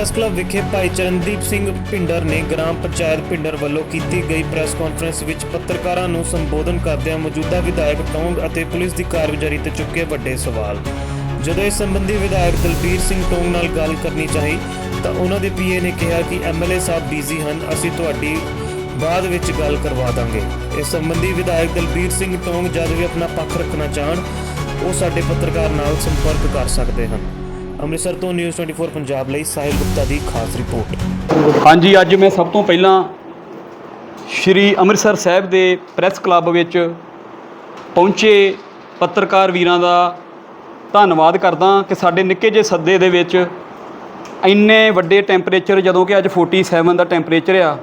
Press club ਵਿਖੇ ਭਾਈ ਚਰਨਦੀਪ ਸਿੰਘ ਭਿੰਡਰ ਨੇ gram panchayat Bhinder ਵੱਲੋਂ ਕੀਤੀ ਗਈ ਪ੍ਰੈਸ ਕਾਨਫਰੰਸ ਵਿੱਚ ਪੱਤਰਕਾਰਾਂ ਨੂੰ ਸੰਬੋਧਨ ਕਰਦਿਆਂ ਮੌਜੂਦਾ ਵਿਧਾਇਕ ਟੌਂਗ ਅਤੇ ਪੁਲਿਸ ਦੀ ਕਾਰਗੁਜ਼ਾਰੀ ਤੇ ਚੁੱਕੇ ਵੱਡੇ ਸਵਾਲ। ਜਦੋਂ ਇਸ ਸੰਬੰਧੀ ਵਿਧਾਇਕ ਦਲਬੀਰ ਸਿੰਘ ਟੌਂਗ ਨਾਲ ਗੱਲ ਕਰਨੀ ਚਾਹੀ, ਤਾਂ ਉਹਨਾਂ ਦੇ ਪੀਏ ਨੇ ਕਿਹਾ ਕਿ ਐਮਐਲਏ ਸਾਹਿਬ ਬਿਜ਼ੀ ਹਨ, ਅਸੀਂ ਤੁਹਾਡੀ ਬਾਅਦ ਵਿੱਚ ਗੱਲ ਕਰਵਾ ਦਾਂਗੇ। ਇਸ ਸੰਬੰਧੀ ਵਿਧਾਇਕ ਦਲਬੀਰ ਸਿੰਘ ਟੌਂਗ ਜਦ ਵੀ ਆਪਣਾ ਪੱਖ ਰੱਖਣਾ ਚਾਹਣ, ਉਹ ਸਾਡੇ ਪੱਤਰਕਾਰ ਨਾਲ ਸੰਪਰਕ ਕਰ ਸਕਦੇ ਹਨ। ਅੰਮ੍ਰਿਤਸਰ ਤੋਂ ਨਿਊਜ਼ 24 ਪੰਜਾਬ ਲਈ ਸਾਹਿਲ ਗੁਪਤਾ ਦੀ ਖਾਸ ਰਿਪੋਰਟ। ਹਾਂਜੀ, ਅੱਜ ਮੈਂ ਸਭ ਤੋਂ ਪਹਿਲਾਂ ਸ਼੍ਰੀ ਅੰਮ੍ਰਿਤਸਰ ਸਾਹਿਬ ਦੇ ਪ੍ਰੈਸ ਕਲੱਬ ਵਿੱਚ ਪਹੁੰਚੇ ਪੱਤਰਕਾਰ ਵੀਰਾਂ ਦਾ ਧੰਨਵਾਦ ਕਰਦਾ ਕਿ ਸਾਡੇ ਨਿੱਕੇ ਜਿਹੇ ਸੱਦੇ ਦੇ ਵਿੱਚ ਇੰਨੇ ਵੱਡੇ ਟੈਂਪਰੇਚਰ ਜਦੋਂ ਕਿ ਅੱਜ 47 ਦਾ ਟੈਂਪਰੇਚਰ ਆ,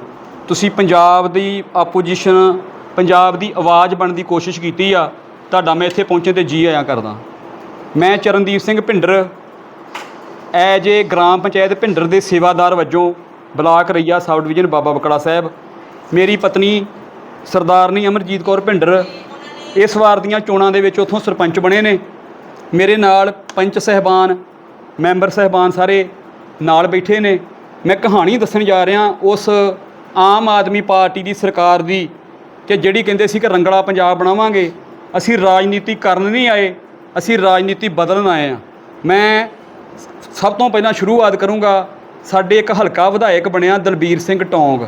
ਤੁਸੀਂ ਪੰਜਾਬ ਦੀ ਆਪੋਜੀਸ਼ਨ ਪੰਜਾਬ ਦੀ ਆਵਾਜ਼ ਬਣਨ ਦੀ ਕੋਸ਼ਿਸ਼ ਕੀਤੀ ਆ, ਤੁਹਾਡਾ ਮੈਂ ਇੱਥੇ ਪਹੁੰਚਣ ਤੇ ਜੀ ਆਇਆਂ ਕਰਦਾ ਮੈਂ Charandeep Singh Bhinder as a gram panchayat Bhinder ਦੇ ਸੇਵਾਦਾਰ ਵਜੋਂ block Raiya sub division Baba Bakala Sahib, ਮੇਰੀ ਪਤਨੀ ਸਰਦਾਰਨੀ ਅਮਰਜੀਤ ਕੌਰ ਭਿੰਡਰ ਇਸ ਵਾਰ ਦੀਆਂ ਚੋਣਾਂ ਦੇ ਵਿੱਚ ਉੱਥੋਂ ਸਰਪੰਚ ਬਣੇ ਨੇ। ਮੇਰੇ ਨਾਲ ਪੰਚ ਸਹਿਬਾਨ, ਮੈਂਬਰ ਸਹਿਬਾਨ ਸਾਰੇ ਨਾਲ ਬੈਠੇ ਨੇ। ਮੈਂ ਕਹਾਣੀ ਦੱਸਣ ਜਾ ਰਿਹਾ ਉਸ ਆਮ ਆਦਮੀ ਪਾਰਟੀ ਦੀ ਸਰਕਾਰ ਦੀ ਕਿ ਜਿਹੜੀ ਕਹਿੰਦੇ ਸੀ ਕਿ ਰੰਗਲਾ ਪੰਜਾਬ ਬਣਾਵਾਂਗੇ, ਅਸੀਂ ਰਾਜਨੀਤੀ ਕਰਨ ਨਹੀਂ ਆਏ, ਅਸੀਂ ਰਾਜਨੀਤੀ ਬਦਲਣ ਆਏ ਆ ਮੈਂ ਸਭ ਤੋਂ ਪਹਿਲਾਂ ਸ਼ੁਰੂਆਤ ਕਰੂੰਗਾ, ਸਾਡੇ ਇੱਕ ਹਲਕਾ ਵਿਧਾਇਕ ਬਣਿਆ ਦਲਬੀਰ ਸਿੰਘ ਟੌਂਗ।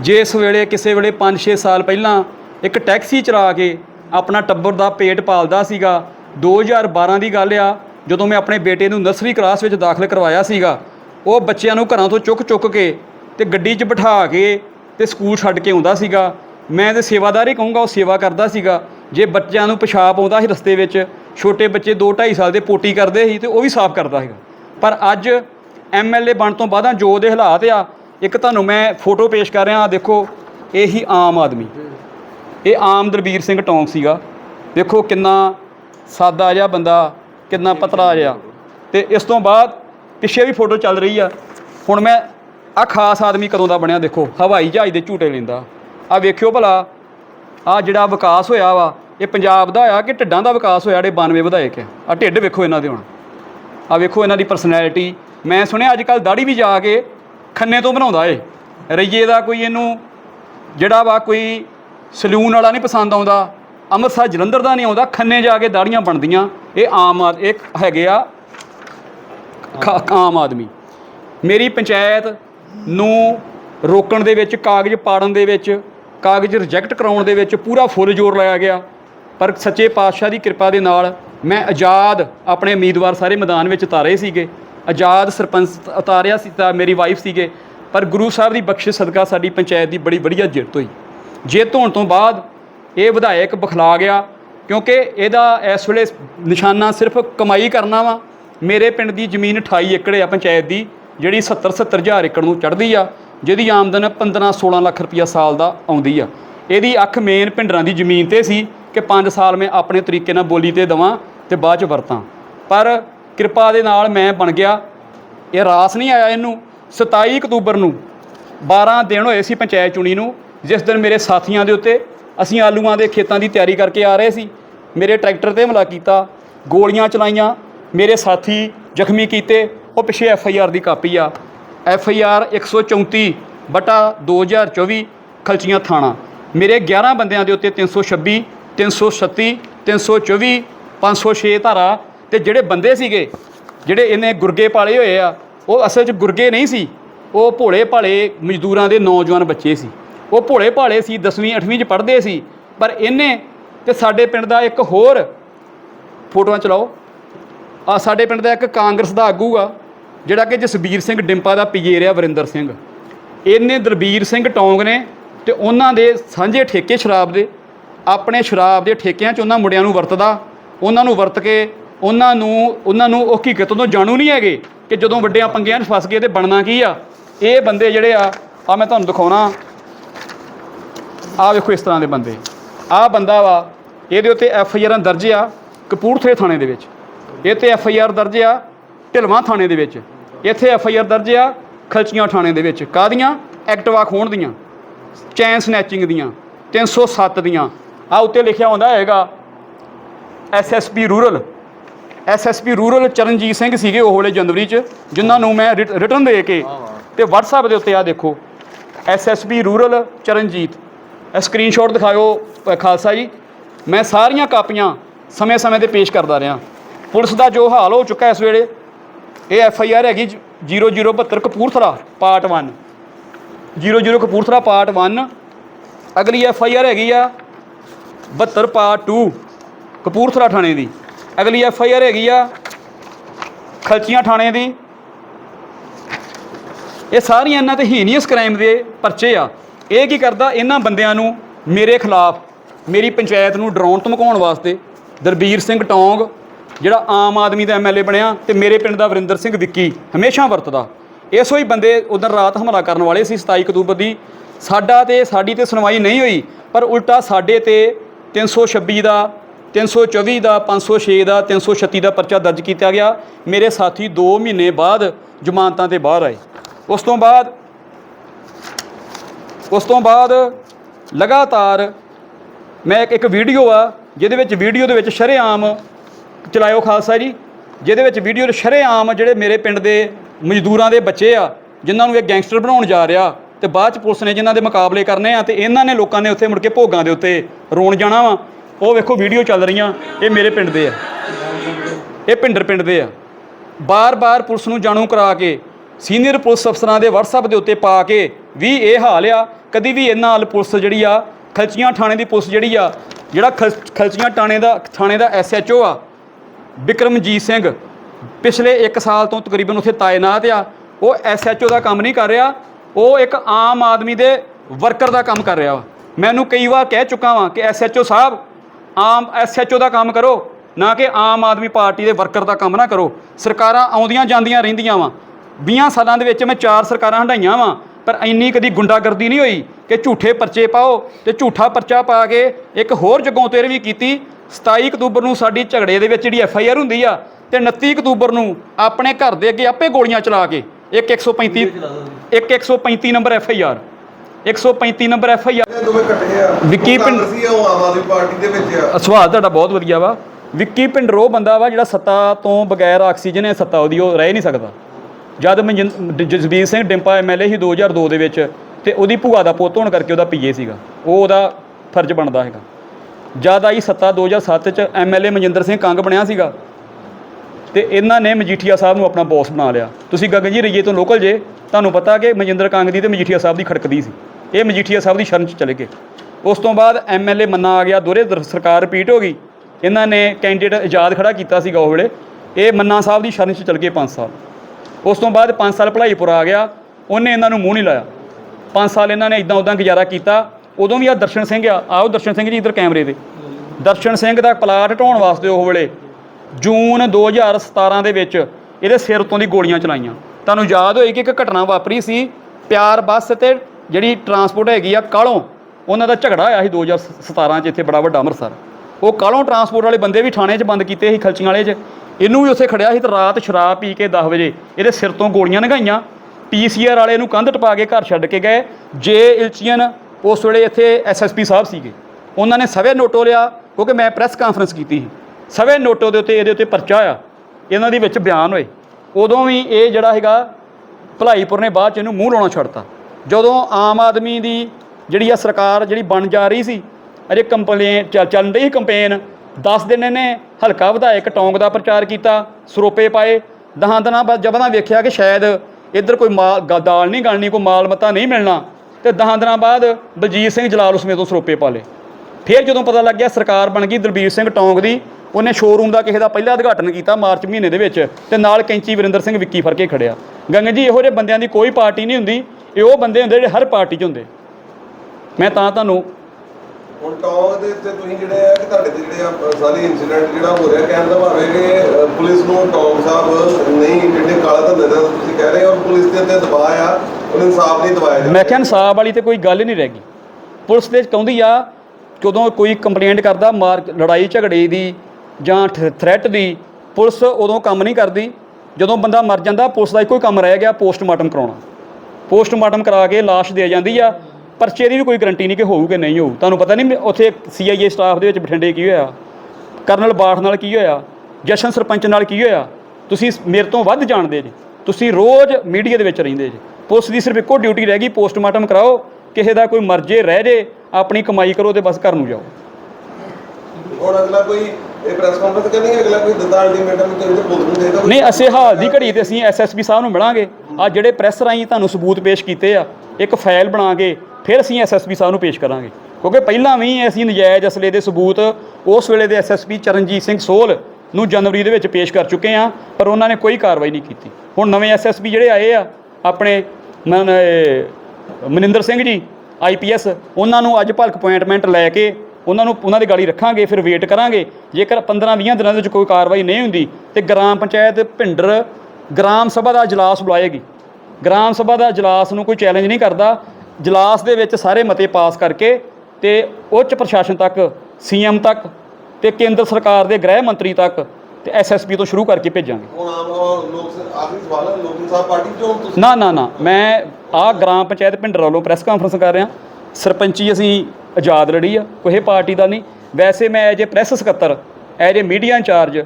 ਜਿਸ ਵੇਲੇ, ਕਿਸੇ ਵੇਲੇ 5-6 ਸਾਲ ਪਹਿਲਾਂ ਇੱਕ ਟੈਕਸੀ ਚਲਾ ਕੇ ਆਪਣਾ ਟੱਬਰ ਦਾ ਪੇਟ ਪਾਲਦਾ ਸੀਗਾ। 2012 ਦੀ ਗੱਲ ਆ, ਜਦੋਂ ਮੈਂ ਆਪਣੇ ਬੇਟੇ ਨੂੰ ਨਰਸਰੀ ਕਲਾਸ ਵਿੱਚ ਦਾਖਲ ਕਰਵਾਇਆ ਸੀਗਾ, ਉਹ ਬੱਚਿਆਂ ਨੂੰ ਘਰਾਂ ਤੋਂ ਚੁੱਕ ਚੁੱਕ ਕੇ ਤੇ ਗੱਡੀ 'ਚ ਬਿਠਾ ਕੇ ਤੇ ਸਕੂਲ ਛੱਡ ਕੇ ਆਉਂਦਾ ਸੀਗਾ। ਮੈਂ ਤੇ ਸੇਵਾਦਾਰ ਹੀ ਕਹੂੰਗਾ, ਉਹ ਸੇਵਾ ਕਰਦਾ ਸੀਗਾ। ਜੇ ਬੱਚਿਆਂ ਨੂੰ ਪਿਸ਼ਾਬ ਆਉਂਦਾ ਸੀ ਰਸਤੇ ਵਿੱਚ, ਛੋਟੇ ਬੱਚੇ 2 2.5 ਸਾਲ ਦੇ ਪੋਟੀ ਕਰਦੇ ਸੀ ਤੇ ਉਹ ਵੀ ਸਾਫ਼ ਕਰਦਾ ਸੀਗਾ। ਪਰ ਅੱਜ ਐਮਐਲਏ ਬਣ ਤੋਂ ਬਾਅਦਾਂ ਜੋ ਦੇ ਹਾਲਾਤ ਆ, ਇੱਕ ਤੁਹਾਨੂੰ ਮੈਂ ਫੋਟੋ ਪੇਸ਼ ਕਰ ਰਿਹਾ, ਆਹ ਦੇਖੋ, ਇਹੀ ਆਮ ਆਦਮੀ। ਇਹ ਆਮ ਦਲਬੀਰ ਸਿੰਘ ਟੌਂਕ ਸੀਗਾ। ਦੇਖੋ ਕਿੰਨਾ ਸਾਦਾ ਜਿਹਾ ਬੰਦਾ, ਕਿੰਨਾ ਪਤਲਾ ਜਿਹਾ। ਤੇ ਇਸ ਤੋਂ ਬਾਅਦ ਪਿੱਛੇ ਵੀ ਫੋਟੋ ਚੱਲ ਰਹੀ ਆ। ਹੁਣ ਮੈਂ ਆ ਖਾਸ ਆਦਮੀ ਕਦੋਂ ਦਾ ਬਣਿਆ, ਦੇਖੋ, ਹਵਾਈ ਜਹਾਜ਼ ਦੇ ਝੂਟੇ ਲੈਂਦਾ। ਆ ਵੇਖਿਓ ਭਲਾ ਆ ਜਿਹੜਾ ਵਿਕਾਸ ਹੋਇਆ ਵਾ, ਇਹ ਪੰਜਾਬ ਦਾ ਹੋਇਆ ਕਿ ਢਿੱਡਾਂ ਦਾ ਵਿਕਾਸ ਹੋਇਆ, ਜਿਹੜੇ 92 ਵਿਧਾਇਕ ਆ? ਆ ਢਿੱਡ ਵੇਖੋ ਇਹਨਾਂ ਦੇ ਹੁਣ। ਆ ਵੇਖੋ ਇਹਨਾਂ ਦੀ ਪਰਸਨੈਲਿਟੀ ਮੈਂ ਸੁਣਿਆ ਅੱਜ ਕੱਲ ਦਾੜੀ ਵੀ ਜਾ ਕੇ ਖੰਨੇ ਤੋਂ ਬਣਾਉਂਦਾ ਏ। ਰਈਏ ਦਾ ਕੋਈ ਇਹਨੂੰ ਜਿਹੜਾ ਵਾ ਕੋਈ ਸਲੂਨ ਵਾਲਾ ਨਹੀਂ ਪਸੰਦ ਆਉਂਦਾ, ਅੰਮ੍ਰਿਤਸਰ ਜਲੰਧਰ ਦਾ ਨਹੀਂ ਆਉਂਦਾ, ਖੰਨੇ ਜਾ ਕੇ ਦਾੜੀਆਂ ਬਣਦੀਆਂ। ਇਹ ਆਮ ਆਦ ਇੱਕ ਹੈਗੇ ਆ ਆਮ ਆਦਮੀ। ਮੇਰੀ ਪੰਚਾਇਤ ਨੂੰ ਰੋਕਣ ਦੇ ਵਿੱਚ, ਕਾਗਜ਼ ਪਾੜਨ ਦੇ ਵਿੱਚ, ਕਾਗਜ਼ ਰਿਜੈਕਟ ਕਰਾਉਣ ਦੇ ਵਿੱਚ ਪੂਰਾ ਫੁੱਲ ਜ਼ੋਰ ਲਾਇਆ ਗਿਆ। ਪਰ ਸੱਚੇ ਪਾਤਸ਼ਾਹ ਦੀ ਕਿਰਪਾ ਦੇ ਨਾਲ ਮੈਂ ਆਜ਼ਾਦ ਆਪਣੇ ਉਮੀਦਵਾਰ ਸਾਰੇ ਮੈਦਾਨ ਵਿੱਚ ਉਤਾਰੇ ਸੀਗੇ। ਆਜ਼ਾਦ ਸਰਪੰਚ ਉਤਾਰਿਆ ਸੀ ਤਾਂ ਮੇਰੀ ਵਾਈਫ ਸੀਗੇ। ਪਰ ਗੁਰੂ ਸਾਹਿਬ ਦੀ ਬਖਸ਼ਿਸ਼ ਸਦਕਾ ਸਾਡੀ ਪੰਚਾਇਤ ਦੀ ਬੜੀ ਵਧੀਆ ਜਿੱਤ ਹੋਈ। ਜਿੱਤ ਹੋਣ ਤੋਂ ਬਾਅਦ ਇਹ ਵਿਧਾਇਕ ਬਖਲਾ ਗਿਆ, ਕਿਉਂਕਿ ਇਹਦਾ ਇਸ ਵੇਲੇ ਨਿਸ਼ਾਨਾ ਸਿਰਫ ਕਮਾਈ ਕਰਨਾ ਵਾ। ਮੇਰੇ ਪਿੰਡ ਦੀ ਜ਼ਮੀਨ 28 ਏਕੜ ਆ ਪੰਚਾਇਤ ਦੀ, ਜਿਹੜੀ 70 70 ਹਜ਼ਾਰ ਏਕੜ ਨੂੰ ਚੜ੍ਹਦੀ ਆ, ਜਿਹਦੀ ਆਮਦਨ 15 16 ਲੱਖ ਰੁਪਈਆ ਸਾਲ ਦਾ ਆਉਂਦੀ ਆ। ਇਹਦੀ ਅੱਖ ਮੇਨ ਪਿੰਡਰਾਂ ਦੀ ਜ਼ਮੀਨ ਤੇ ਸੀ। ਕਿ 5 ਸਾਲ ਮੈਂ ਆਪਣੇ ਤਰੀਕੇ ਨਾਲ ਬੋਲੀ ਤੇ ਦਵਾਂ ਤੇ ਬਾਅਦ ਚ ਵਰਤਾਂ। ਪਰ ਕਿਰਪਾ ਦੇ ਨਾਲ ਮੈਂ ਬਣ ਗਿਆ। ਇਹ ਰਾਸ ਨਹੀਂ ਆਇਆ ਇਹਨੂੰ। 27 ਅਕਤੂਬਰ ਨੂੰ 12 ਦਿਨ ਹੋਏ ਸੀ ਪੰਚਾਇਤ ਚੁਣੀ ਨੂੰ, ਜਿਸ ਦਿਨ ਮੇਰੇ ਸਾਥੀਆਂ ਦੇ ਉੱਤੇ ਅਸੀਂ ਆਲੂਆਂ ਦੇ ਖੇਤਾਂ ਦੀ ਤਿਆਰੀ ਕਰਕੇ ਆ ਰਹੇ ਸੀ। ਮੇਰੇ ਟਰੈਕਟਰ ਤੇ ਹਮਲਾ ਕੀਤਾ, ਗੋਲੀਆਂ ਚਲਾਈਆਂ, ਮੇਰੇ ਸਾਥੀ ਜ਼ਖਮੀ ਕੀਤੇ, ਉਹ ਪਿੱਛੇ ਐਫ ਆਈ ਆਰ ਦੀ ਕਾਪੀ ਆ। ਐਫ ਆਈ ਆਰ 134 ਬਟਾ 2024 ਖਲਚੀਆਂ ਥਾਣਾ। ਮੇਰੇ 11 ਬੰਦਿਆਂ ਦੇ ਉੱਤੇ 326 337 324 506 ਧਾਰਾ ਤੇ ਜਿਹੜੇ ਬੰਦੇ ਸੀਗੇ, ਜਿਹੜੇ ਇਹਨੇ ਗੁਰਗੇ ਪਾਲੇ ਹੋਏ ਆ, ਉਹ ਅਸਲ 'ਚ ਗੁਰਗੇ ਨਹੀਂ ਸੀ, ਉਹ ਭੋਲੇ ਭਾਲੇ ਮਜ਼ਦੂਰਾਂ ਦੇ ਨੌਜਵਾਨ ਬੱਚੇ ਸੀ। ਉਹ ਭੋਲੇ ਭਾਲੇ ਸੀ 10ਵੀਂ 8ਵੀਂ 'ਚ ਪੜ੍ਹਦੇ ਸੀ, ਪਰ ਇਹਨੇ ਤੇ ਸਾਡੇ ਪਿੰਡ ਦਾ ਇੱਕ ਹੋਰ ਫੋਟੋਆਂ ਚਲਾਓ। ਆ ਸਾਡੇ ਪਿੰਡ ਦਾ ਇੱਕ ਕਾਂਗਰਸ ਦਾ ਆਗੂ ਆ, ਜਿਹੜਾ ਕਿ ਜਸਬੀਰ ਸਿੰਘ ਡਿੰਪਾ ਦਾ ਪੀਏ ਆ ਵਰਿੰਦਰ ਸਿੰਘ। ਇਹਨੇ ਦਰਬੀਰ ਸਿੰਘ ਟੌਂਗ ਨੇ ਤੇ ਉਹਨਾਂ ਦੇ ਸਾਂਝੇ ਠੇਕੇ ਸ਼ਰਾਬ ਦੇ ਆਪਣੇ ਸ਼ਰਾਬ ਦੇ ਠੇਕਿਆਂ 'ਚ ਉਹਨਾਂ ਮੁੰਡਿਆਂ ਨੂੰ ਵਰਤਦਾ, ਉਹਨਾਂ ਨੂੰ ਵਰਤ ਕੇ ਉਹਨਾਂ ਨੂੰ ਉਹਨਾਂ ਨੂੰ ਉਹ ਹਕੀਕਤ ਤੋਂ ਜਾਣੂ ਨਹੀਂ ਹੈਗੇ ਕਿ ਜਦੋਂ ਵੱਡਿਆਂ ਪੰਗਿਆਂ 'ਚ ਫਸ ਗਏ ਤੇ ਬਣਨਾ ਕੀ ਆ। ਇਹ ਬੰਦੇ ਜਿਹੜੇ ਆ ਆ ਮੈਂ ਤੁਹਾਨੂੰ ਦਿਖਾਉਣਾ। ਆ ਵੇਖੋ ਇਸ ਤਰ੍ਹਾਂ ਦੇ ਬੰਦੇ। ਆ ਬੰਦਾ ਵਾ, ਇਹਦੇ ਉੱਤੇ ਐਫ ਆਈ ਆਰਾਂ ਦਰਜ ਆ ਕਪੂਰਥਲੇ ਥਾਣੇ ਦੇ ਵਿੱਚ। ਇਹ ਤੇ ਐਫ ਆਈ ਆਰ ਦਰਜ ਆ ਢਿਲਵਾਂ ਥਾਣੇ ਦੇ ਵਿੱਚ। ਇੱਥੇ ਐਫ ਆਈ ਆਰ ਦਰਜ ਆ ਖਲਚੀਆਂ ਥਾਣੇ ਦੇ ਵਿੱਚ। ਕਾਹਦੀਆਂ? ਐਕਟਵਾ ਖੋਹਣ ਦੀਆਂ, ਚੈਨ ਸਨੈਚਿੰਗ ਦੀਆਂ 307 ਦੀਆਂ। ਆ ਉੱਤੇ ਲਿਖਿਆ ਹੁੰਦਾ ਹੈਗਾ SSP rural. SSP rural Charanjit Singh ਸੀਗੇ ਉਹ ਵੇਲੇ ਜਨਵਰੀ 'ਚ ਜਿਨ੍ਹਾਂ ਨੂੰ ਮੈਂ ਰਿਟਰਨ ਦੇ ਕੇ ਤੇ WhatsApp ਦੇ ਉੱਤੇ ਆ ਦੇਖੋ ਐਸਐਸਪੀ ਰੂਰਲ ਚਰਨਜੀਤ। ਇਹ ਸਕਰੀਨਸ਼ਾਟ ਦਿਖਾਇਓ ਅ, ਖਾਲਸਾ ਜੀ। ਮੈਂ ਸਾਰੀਆਂ ਕਾਪੀਆਂ ਸਮੇਂ-ਸਮੇਂ ਤੇ ਪੇਸ਼ ਕਰਦਾ ਰਿਹਾ। ਪੁਲਿਸ ਦਾ ਜੋ ਹਾਲ ਹੋ ਚੁੱਕਾ ਇਸ ਵੇਲੇ ਇਹ ਐਫ ਆਈ ਆਰ ਹੈਗੀ 0072 ਕਪੂਰਥਲਾ ਪਾਰਟ 1 00 ਕਪੂਰਥਲਾ ਪਾਰਟ 1 ਅਗਲੀ ਐਫ ਆਈ ਆਰ ਹੈਗੀ ਆ 72 ਪਾਰਟ 2 ਕਪੂਰਥਲਾ ਥਾਣੇ ਦੀ। ਅਗਲੀ ਐਫ ਆਈ ਆਰ ਹੈਗੀ ਆ ਖਲਚੀਆਂ ਥਾਣੇ ਦੀ। ਇਹ ਸਾਰੀਆਂ ਇਹਨਾਂ ਤੇ ਹੀਨੀਅਸ ਕ੍ਰਾਈਮ ਦੇ ਪਰਚੇ ਆ। ਇਹ ਕੀ ਕਰਦਾ? ਇਹਨਾਂ ਬੰਦਿਆਂ ਨੂੰ ਮੇਰੇ ਖਿਲਾਫ, ਮੇਰੀ ਪੰਚਾਇਤ ਨੂੰ ਡਰਾਉਣ ਧਮਕਾਉਣ ਵਾਸਤੇ ਦਰਬੀਰ ਸਿੰਘ ਟੌਂਗ, ਜਿਹੜਾ ਆਮ ਆਦਮੀ ਦਾ ਐਮਐਲਏ ਬਣਿਆ ਤੇ ਮੇਰੇ ਪਿੰਡ ਦਾ ਵਰਿੰਦਰ ਸਿੰਘ ਵਿੱਕੀ ਹਮੇਸ਼ਾ ਵਰਤਦਾ। ਇਸੋ ਹੀ ਬੰਦੇ ਉਦੋਂ ਰਾਤ ਹਮਲਾ ਕਰਨ ਵਾਲੇ ਸੀ 27 ਅਕਤੂਬਰ ਦੀ। ਸਾਡਾ ਤੇ ਸਾਡੀ ਤੇ ਸੁਣਵਾਈ ਨਹੀਂ ਹੋਈ, ਪਰ ਉਲਟਾ ਸਾਡੇ ਤੇ 326 ਦਾ 324 ਦਾ 506 ਦਾ 336 ਦਾ ਪਰਚਾ ਦਰਜ ਕੀਤਾ ਗਿਆ। ਮੇਰੇ ਸਾਥੀ 2 ਮਹੀਨੇ ਬਾਅਦ ਜ਼ਮਾਨਤਾਂ ਤੇ ਬਾਹਰ ਆਏ। ਉਸ ਤੋਂ ਬਾਅਦ, ਉਸ ਤੋਂ ਬਾਅਦ ਲਗਾਤਾਰ ਮੈਂ ਇੱਕ ਇੱਕ ਵੀਡੀਓ ਆ, ਜਿਹਦੇ ਵਿੱਚ ਵੀਡੀਓ ਦੇ ਵਿੱਚ ਸ਼ਰੇਆਮ ਚਲਾਇਓ ਖਾਲਸਾ ਜੀ, ਜਿਹਦੇ ਵਿੱਚ ਵੀਡੀਓ ਦੇ ਸ਼ਰੇਆਮ ਜਿਹੜੇ ਮੇਰੇ ਪਿੰਡ ਦੇ ਮਜ਼ਦੂਰਾਂ ਦੇ ਬੱਚੇ ਆ, ਜਿਨ੍ਹਾਂ ਨੂੰ ਇਹ ਗੈਂਗਸਟਰ ਬਣਾਉਣ ਜਾ ਰਿਹਾ ਤੇ ਬਾਅਦ ਚ ਪੁਲਿਸ ਨੇ ਜਿਨ੍ਹਾਂ ਦੇ ਮੁਕਾਬਲੇ ਕਰਨੇ ਆ ਤੇ ਇਹਨਾਂ ਨੇ ਲੋਕਾਂ ਨੇ ਉੱਥੇ ਮੁੜ ਕੇ ਭੋਗਾਂ ਦੇ ਉੱਤੇ ਰੋਣ ਜਾਣਾ ਵਾ। ਉਹ ਵੇਖੋ ਵੀਡੀਓ ਚੱਲ ਰਹੀਆਂ, ਇਹ ਮੇਰੇ ਪਿੰਡ ਦੇ ਆ। ਇਹ ਪਿੰਡਰ ਪਿੰਡ ਦੇ ਆ। ਬਾਰ-ਬਾਰ ਪੁਲਿਸ ਨੂੰ ਜਾਣੂ ਕਰਾ ਕੇ, ਸੀਨੀਅਰ ਪੁਲਿਸ ਅਫਸਰਾਂ ਦੇ WhatsApp ਦੇ ਉੱਤੇ ਪਾ ਕੇ ਵੀ ਇਹ ਹਾਲ ਆ। ਕਦੀ ਵੀ ਇਹਨਾਂ ਨਾਲ ਪੁਲਿਸ ਜਿਹੜੀ ਆ, ਖਲਚੀਆਂ ਥਾਣੇ ਦੀ ਪੁਲਿਸ ਜਿਹੜੀ ਆ, ਜਿਹੜਾ ਖਲਚੀਆਂ ਥਾਣੇ ਦਾ ਥਾਣੇ ਦਾ ਐਸਐਚਓ ਆ ਵਿਕਰਮਜੀਤ ਸਿੰਘ, ਪਿਛਲੇ 1 ਸਾਲ ਤੋਂ ਤਕਰੀਬਨ ਉੱਥੇ ਤਾਇਨਾਤ ਆ। ਉਹ ਐਸਐਚਓ ਦਾ ਕੰਮ ਨਹੀਂ ਕਰ ਰਿਹਾ। ਉਹ ਇੱਕ ਆਮ ਆਦਮੀ ਦੇ ਵਰਕਰ ਦਾ ਕੰਮ ਕਰ ਰਿਹਾ ਵਾ। ਮੈਨੂੰ ਕਈ ਵਾਰ ਕਹਿ ਚੁੱਕਾ ਵਾਂ ਕਿ ਐਸਐਚਓ ਸਾਹਿਬ, ਆਮ ਐਸਐਚਓ ਦਾ ਕੰਮ ਕਰੋ, ਨਾ ਕਿ ਆਮ ਆਦਮੀ ਪਾਰਟੀ ਦੇ ਵਰਕਰ ਦਾ ਕੰਮ ਨਾ ਕਰੋ। ਸਰਕਾਰਾਂ ਆਉਂਦੀਆਂ ਜਾਂਦੀਆਂ ਰਹਿੰਦੀਆਂ ਵਾਂ। 20 ਸਾਲਾਂ ਦੇ ਵਿੱਚ ਮੈਂ ਚਾਰ ਸਰਕਾਰਾਂ ਹੰਡਾਈਆਂ ਵਾਂ, ਪਰ ਇੰਨੀ ਕਦੀ ਗੁੰਡਾਗਰਦੀ ਨਹੀਂ ਹੋਈ ਕਿ ਝੂਠੇ ਪਰਚੇ ਪਾਓ ਤੇ ਝੂਠਾ ਪਰਚਾ ਪਾ ਕੇ ਇੱਕ ਹੋਰ ਜਗੋਂ ਤੇ ਵੀ ਕੀਤੀ। 27 ਅਕਤੂਬਰ ਨੂੰ ਸਾਡੀ ਝਗੜੇ ਦੇ ਵਿੱਚ ਜਿਹੜੀ ਐਫ ਆਈ ਆਰ ਹੁੰਦੀ ਆ ਤੇ 29 ਅਕਤੂਬਰ ਨੂੰ ਆਪਣੇ ਘਰ ਦੇ ਅੱਗੇ ਆਪੇ ਗੋਲੀਆਂ ਚਲਾ ਕੇ ਇੱਕ 135 ਇੱਕ 135 number F I R. 135 number F I R. ਦੋਵੇਂ ਇਕੱਠੇ ਆ। ਵਿੱਕੀ ਪਿੰਡ- ਆ ਉਹ ਆਮ ਆਦਮੀ ਪਾਰਟੀ ਦੇ ਵਿੱਚ ਆ। ਸਵਾਲ ਤੁਹਾਡਾ ਬਹੁਤ ਵਧੀਆ ਵਾ। ਵਿੱਕੀ ਪਿੰਡਰੋ ਬੰਦਾ ਵਾ ਜਿਹੜਾ ਸੱਤਾ ਤੋਂ ਬਗੈਰ ਆਕਸੀਜਨ ਹੈ ਸੱਤਾ ਉਹਦੀ ਉਹ ਰਹਿ ਨਹੀਂ ਸਕਦਾ। ਜਦ ਜਸਬੀਰ ਸਿੰਘ ਡਿੰਪਾ ਐਮਐਲਏ ਸੀ 2002 ਦੇ ਵਿੱਚ ਤੇ ਉਹਦੀ ਭੂਆ ਦਾ ਪੁੱਤ ਹੋਣ ਕਰਕੇ ਉਹਦਾ ਪੀਏ ਸੀਗਾ। ਉਹ ਉਹਦਾ ਫਰਜ਼ ਬਣਦਾ ਹੈਗਾ। ਜਦ ਆਈ ਸੱਤਾ 2007 ਚ ਐਮਐਲਏ ਮਨਜਿੰਦਰ ਸਿੰਘ ਕੰਗ ਬਣਿਆ ਸੀਗਾ ਤੇ ਇਹਨਾਂ ਨੇ ਮਜੀਠੀਆ ਸਾਹਿਬ ਨੂੰ ਆਪਣਾ ਬੌਸ ਬਣਾ ਲਿਆ। ਤੁਸੀਂ ਗਗਨ ਜੀ ਰਈਏ ਤੋਂ ਲੋਕਲ ਜੇ, ਤੁਹਾਨੂੰ ਪਤਾ ਕਿ ਮਨਜਿੰਦਰ ਕੰਗ ਦੀ ਤੇ ਮਜੀਠੀਆ ਸਾਹਿਬ ਦੀ ਖੜਕਦੀ ਸੀ। ਇਹ ਮਜੀਠੀਆ ਸਾਹਿਬ ਦੀ ਸ਼ਰਨ ਚ ਚਲੇ ਗਏ। ਉਸ ਤੋਂ ਬਾਅਦ ਐਮਐਲਏ ਮੰਨਾ ਆ ਗਿਆ ਦੋਰੇ ਦਰ- ਸਰਕਾਰ ਰਿਪੀਟ ਹੋ ਗਈ। ਇਹਨਾਂ ਨੇ ਕੈਂਡੀਡੇਟ ਆਜ਼ਾਦ ਖੜਾ ਕੀਤਾ ਸੀਗਾ ਉਹ ਵੇਲੇ। ਇਹ ਮੰਨਾ ਸਾਹਿਬ ਦੀ ਸ਼ਰਨ ਚ ਚਲ ਗਏ 5 ਸਾਲ। ਉਸ ਤੋਂ ਬਾਅਦ 5 ਸਾਲ ਭਲਾਈਪੁਰਾ ਆ ਗਿਆ। ਉਹਨੇ ਇਹਨਾਂ ਨੂੰ ਮੂੰਹ ਨਹੀਂ ਲਾਇਆ। 5 ਸਾਲ ਇਹਨਾਂ ਨੇ ਇਦਾਂ ਉਦਾਂ ਗੁਜ਼ਾਰਾ ਕੀਤਾ। ਉਦੋਂ ਵੀ ਆ ਦਰਸ਼ਨ ਸਿੰਘ ਆ। ਆਓ ਦਰਸ਼ਨ ਸਿੰਘ ਜੀ ਇਧਰ ਕੈਮਰੇ ਤੇ। ਦਰਸ਼ਨ ਸਿੰਘ ਦਾ ਪਲਾਟ ਢਾਉਣ ਵਾਸਤੇ ਉਹ ਵੇਲੇ ਜੂਨ 2017 ਦੇ ਵਿੱਚ ਇਹਦੇ ਸਿਰ ਤੋਂ ਦੀ ਗੋਲੀਆਂ ਚਲਾਈਆਂ। ਤੁਹਾਨੂੰ ਯਾਦ ਹੋਏ ਕਿ ਇੱਕ ਘਟਨਾ ਵਾਪਰੀ ਸੀ, ਪਿਆਰ ਬੱਸ ਤੇ ਜਿਹੜੀ ਟਰਾਂਸਪੋਰਟ ਹੈਗੀ ਆ ਕਾਲੋਂ ਉਹਨਾਂ ਦਾ ਝਗੜਾ ਹੋਇਆ ਸੀ 2017 ਚ ਇੱਥੇ ਬੜਾ ਵੱਡਾ ਅੰਮ੍ਰਿਤਸਰ। ਉਹ ਕਾਲੋਂ ਟਰਾਂਸਪੋਰਟ ਵਾਲੇ ਬੰਦੇ ਵੀ ਥਾਣੇ 'ਚ ਬੰਦ ਕੀਤੇ ਸੀ ਖਲਚੀਆਂ ਵਾਲੇ 'ਚ? ਇਹਨੂੰ ਵੀ ਉੱਥੇ ਖੜਿਆ ਸੀ ਤੇ ਰਾਤ ਸ਼ਰਾਬ ਪੀ ਕੇ 10 ਵਜੇ ਇਹਦੇ ਸਿਰ ਤੋਂ ਗੋਲੀਆਂ ਲਗਾਈਆਂ ਪੀਸੀਆਰ ਵਾਲੇ ਨੂੰ ਕੰਧ ਟਪਾ ਕੇ ਘਰ ਛੱਡ ਕੇ ਗਏ। ਜੇ ਇਲਚੀਅਨ ਉਸ ਵੇਲੇ ਇੱਥੇ ਐਸਐਸਪੀ ਸਾਹਿਬ ਸੀਗੇ। ਉਹਨਾਂ ਨੇ ਸਵੇ ਨੋਟੋ ਲਿਆ, ਕਿਉਂਕਿ ਮੈਂ ਪ੍ਰੈਸ ਕਾਨਫਰੰਸ ਕੀਤੀ ਸੀ। ਸਵੇ ਨੋਟੋ ਦੇ ਉੱਤੇ, ਇਹਦੇ ਉੱਤੇ ਪਰਚਾ ਹੋਇਆ ਇਹਨਾਂ ਦੇ ਵਿੱਚ ਬਿਆਨ ਹੋਏ। ਉਦੋਂ ਵੀ ਇਹ ਜਿਹੜਾ ਹੈਗਾ, ਭਲਾਈਪੁਰ ਨੇ ਬਾਅਦ ਚ ਇਹਨੂੰ ਮੂੰਹ ਲਾਉਣਾ ਛੱਡਤਾ। ਜਦੋਂ ਆਮ ਆਦਮੀ ਦੀ ਜਿਹੜੀ ਆ ਸਰਕਾਰ ਜਿਹੜੀ ਬਣ ਜਾ ਰਹੀ ਸੀ, ਅਜੇ ਕੰਪਲੇਨ ਚੱਲ ਰਹੀ ਸੀ ਕੰਪੇਨ 10 ਦਿਨ ਇਹਨੇ ਹਲਕਾ ਵਿਧਾਇਕ ਟੌਂਗ ਦਾ ਪ੍ਰਚਾਰ ਕੀਤਾ, ਸਰੋਪੇ ਪਾਏ। ਦਹਾਂ ਦਿਨਾਂ ਬਾਅਦ ਜਬਨਾਂ ਵੇਖਿਆ ਕਿ ਸ਼ਾਇਦ ਇੱਧਰ ਕੋਈ ਮਾਲ, ਗ- ਦਾਲ ਨਹੀਂ ਗਲਣੀ, ਕੋਈ ਮਾਲ ਮਤਾ ਨਹੀਂ ਮਿਲਣਾ। ਤੇ ਦਹਾਂ ਦਿਨਾਂ ਬਾਅਦ ਬਲਜੀਤ ਸਿੰਘ ਜਲਾਲ ਉਸਮੇ ਤੋਂ ਸਰੋਪੇ ਪਾ ਲਏ। ਫਿਰ ਜਦੋਂ ਪਤਾ ਲੱਗਿਆ ਸਰਕਾਰ ਬਣ ਗਈ ਦਲਬੀਰ ਸਿੰਘ ਟੌਂਗ ਦੀ ਉਹਨੇ ਸ਼ੋਰੂਮ ਦਾ ਕਿਸੇ ਦਾ ਪਹਿਲਾ ਉਦਘਾਟਨ ਕੀਤਾ ਮਾਰਚ ਮਹੀਨੇ ਦੇ ਵਿੱਚ ਤੇ ਨਾਲ ਕੈਂਚੀ ਵਰਿੰਦਰ ਸਿੰਘ ਵਿੱਕੀ ਫੜ ਕੇ ਖੜਿਆ। ਗੰਗਨ ਜੀ ਇਹੋ ਜਿਹੇ ਬੰਦਿਆਂ ਦੀ ਕੋਈ ਪਾਰਟੀ ਨਹੀਂ ਹੁੰਦੀ। ਇਹ ਉਹ ਬੰਦੇ ਹੁੰਦੇ ਜਿਹੜੇ ਹਰ ਪਾਰਟੀ 'ਚ ਹੁੰਦੇ। ਮੈਂ ਤਾਂ ਤੁਹਾਨੂੰ ਹੁਣ ਟੌਂਗ ਦੇ ਉੱਤੇ ਤੁਸੀਂ ਜਿਹੜੇ ਆ ਕਿ ਤੁਹਾਡੇ ਤੇ ਜਿਹੜੇ ਆ ਸਾਰੀ ਇਨਸੀਡੈਂਟ ਜਿਹੜਾ ਹੋ ਰਿਹਾ ਕਹਿਣ ਦਾ ਭਾਵ ਹੈ ਕਿ ਪੁਲਿਸ ਨੂੰ ਟੌਂਗ ਸਾਹਿਬ ਨਹੀਂ ਜਿਹੜੇ ਕਾਲਾ ਧੰਦੇ ਦਾ ਤੁਸੀਂ ਕਹਿ ਰਹੇ ਹੋ ਪੁਲਿਸ ਦੇ ਉੱਤੇ ਦਬਾਅ ਆ ਉਹਨੂੰ ਇਨਸਾਫ ਨਹੀਂ ਦਵਾਇਆ ਜਾ ਮੈਂ ਕਿਹਾ ਇਨਸਾਫ ਵਾਲੀ ਤੇ ਕੋਈ ਗੱਲ ਨਹੀਂ ਰਹਿ ਗਈ। ਪੁਲਿਸ ਦੇ ਕਹਿੰਦੀ ਆ ਜਦੋਂ ਕੋਈ ਕੰਪਲੇਂਟ ਕਰਦਾ ਮਾਰ ਲੜਾਈ ਝਗੜੇ ਦੀ ਜਾਂ ਥ੍ਰੈਟ ਦੀ ਪੁਲਿਸ ਉਦੋਂ ਕੰਮ ਨਹੀਂ ਕਰਦੀ, ਜਦੋਂ ਬੰਦਾ ਮਰ ਜਾਂਦਾ, ਪੁਲਿਸ ਦਾ ਇੱਕੋ ਹੀ ਕੰਮ ਰਹਿ ਗਿਆ, ਪੋਸਟਮਾਰਟਮ ਕਰਾਉਣਾ। ਪੋਸਟਮਾਰਟਮ ਕਰਾ ਕੇ ਲਾਸ਼ ਦੇ ਜਾਂਦੀ ਆ ਪਰਚੇ ਦੀ ਵੀ ਕੋਈ ਗਰੰਟੀ ਨਹੀਂ ਕਿ ਹੋਊ ਕਿ ਨਹੀਂ ਹੋਊ। ਤੁਹਾਨੂੰ ਪਤਾ ਨਹੀਂ ਉੱਥੇ ਸੀਆਈਏ ਸਟਾਫ ਦੇ ਵਿੱਚ ਬਠਿੰਡੇ ਕੀ ਹੋਇਆ, ਕਰਨਲ ਬਾਠ ਨਾਲ ਕੀ ਹੋਇਆ, ਜਸ਼ਨ ਸਰਪੰਚ ਨਾਲ ਕੀ ਹੋਇਆ, ਤੁਸੀਂ ਮੇਰੇ ਤੋਂ ਵੱਧ ਜਾਣਦੇ ਜੀ, ਤੁਸੀਂ ਰੋਜ਼ ਮੀਡੀਆ ਦੇ ਵਿੱਚ ਰਹਿੰਦੇ ਜੀ। ਪੁਲਿਸ ਦੀ ਸਿਰਫ ਇੱਕੋ ਡਿਊਟੀ ਰਹਿ ਗਈ, ਪੋਸਟਮਾਰਟਮ ਕਰਾਓ, ਕਿਸੇ ਦਾ ਕੋਈ ਮਰ ਜੇ, ਰਹਿ ਜੇ, ਆਪਣੀ ਕਮਾਈ ਕਰੋ ਤੇ ਬਸ ਘਰ ਨੂੰ ਜਾਓ। ਹੁਣ ਅਗਲਾ ਕੋਈ ਇਹ ਪ੍ਰੈਸ ਕਾਨਫਰੰਸ ਕਰਨੀ ਹੈ ਅਗਲਾ ਕੋਈ ਦਿੱਤਾ ਅਲਟੀਮੇਟਮ ਤੇ ਉਹਦੇ ਪੁਲਿਸ ਨੂੰ ਦੇਗਾ ਨਹੀਂ, ਅਸੀਂ ਹਾਲ ਦੀ ਘੜੀ ਤੇ ਅਸੀਂ ਐਸਐਸਪੀ ਸਾਹਿਬ ਨੂੰ ਮਿਲਾਂਗੇ। ਆ ਜਿਹੜੇ ਪ੍ਰੈਸ ਰਾਹੀਂ ਤੁਹਾਨੂੰ ਸਬੂਤ ਪੇਸ਼ ਕੀਤੇ ਆ, ਇੱਕ ਫਾਈਲ ਬਣਾ ਕੇ ਫਿਰ ਅਸੀਂ ਐਸਐਸਪੀ ਸਾਹਿਬ ਨੂੰ ਪੇਸ਼ ਕਰਾਂਗੇ। ਕਿਉਂਕਿ ਪਹਿਲਾਂ ਵੀ ਅਸੀਂ ਨਜਾਇਜ਼ ਅਸਲੇ ਦੇ ਸਬੂਤ ਉਸ ਵੇਲੇ ਦੇ ਐਸਐਸਪੀ ਚਰਨਜੀਤ ਸਿੰਘ ਸੋਲ ਨੂੰ ਜਨਵਰੀ ਦੇ ਵਿੱਚ ਪੇਸ਼ ਕਰ ਚੁੱਕੇ ਆ ਪਰ ਉਹਨਾਂ ਨੇ ਕੋਈ ਕਾਰਵਾਈ ਨਹੀਂ ਕੀਤੀ। ਹੁਣ ਨਵੇਂ ਐਸਐਸਪੀ ਜਿਹੜੇ ਆਏ ਆ, ਆਪਣੇ ਮਨਿੰਦਰ ਸਿੰਘ ਜੀ ਆਈਪੀਐਸ ਉਹਨਾਂ ਨੂੰ ਅੱਜ ਭਲਕ ਅਪਾਇੰਟਮੈਂਟ ਲੈ ਕੇ ਉਹਨਾਂ ਨੂੰ ਉਹਨਾਂ ਦੀ ਗਾੜੀ ਰੱਖਾਂਗੇ ਫਿਰ ਵੇਟ ਕਰਾਂਗੇ। ਜੇਕਰ 15-20 ਦਿਨਾਂ ਦੇ ਵਿੱਚ ਕੋਈ ਕਾਰਵਾਈ ਨਹੀਂ ਹੁੰਦੀ ਤੇ ਗ੍ਰਾਮ ਪੰਚਾਇਤ ਭਿੰਡਰ ਗ੍ਰਾਮ ਸਭਾ ਦਾ ਇਜਲਾਸ ਬੁਲਾਏਗੀ। ਗ੍ਰਾਮ ਸਭਾ ਦਾ ਇਜਲਾਸ ਨੂੰ ਕੋਈ ਚੈਲੰਜ ਨਹੀਂ ਕਰਦਾ। ਇਜਲਾਸ ਦੇ ਵਿੱਚ ਸਾਰੇ ਮਤੇ ਪਾਸ ਕਰਕੇ ਤੇ ਉੱਚ ਪ੍ਰਸ਼ਾਸਨ ਤੱਕ ਸੀਐਮ ਤੱਕ ਤੇ ਕੇਂਦਰ ਸਰਕਾਰ ਦੇ ਗ੍ਰਹਿ ਮੰਤਰੀ ਤੱਕ ਤੇ ਐਸਐਸਪੀ ਤੋਂ ਸ਼ੁਰੂ ਕਰਕੇ ਭੇਜਾਂਗੇ। ਹੁਣ ਆਮ ਉਹ ਲੋਕ ਸ- ਆਖਰੀ ਸਵਾਲ ਹੈ ਲੋਕ ਇਨਸਾਫ ਪਾਰਟੀ ਚੋਂ ਤੁਸੀਂ ਨਾ ਨਾ ਨਾ ਮੈਂ ਆ ਗ੍ਰਾਮ ਪੰਚਾਇਤ ਭਿੰਡਰ ਵੱਲੋਂ ਪ੍ਰੈਸ ਕਾਨਫਰੰਸ ਕਰ ਰਿਹਾ। ਸਰਪੰਚੀ ਅਸੀਂ ਆਜ਼ਾਦ ਲੜੀ ਆ, ਕੋਈ ਪਾਰਟੀ ਦਾ ਨਹੀਂ। ਵੈਸੇ ਮੈਂ ਐਜ ਏ ਪ੍ਰੈਸ ਸਕੱਤਰ as a media incharge,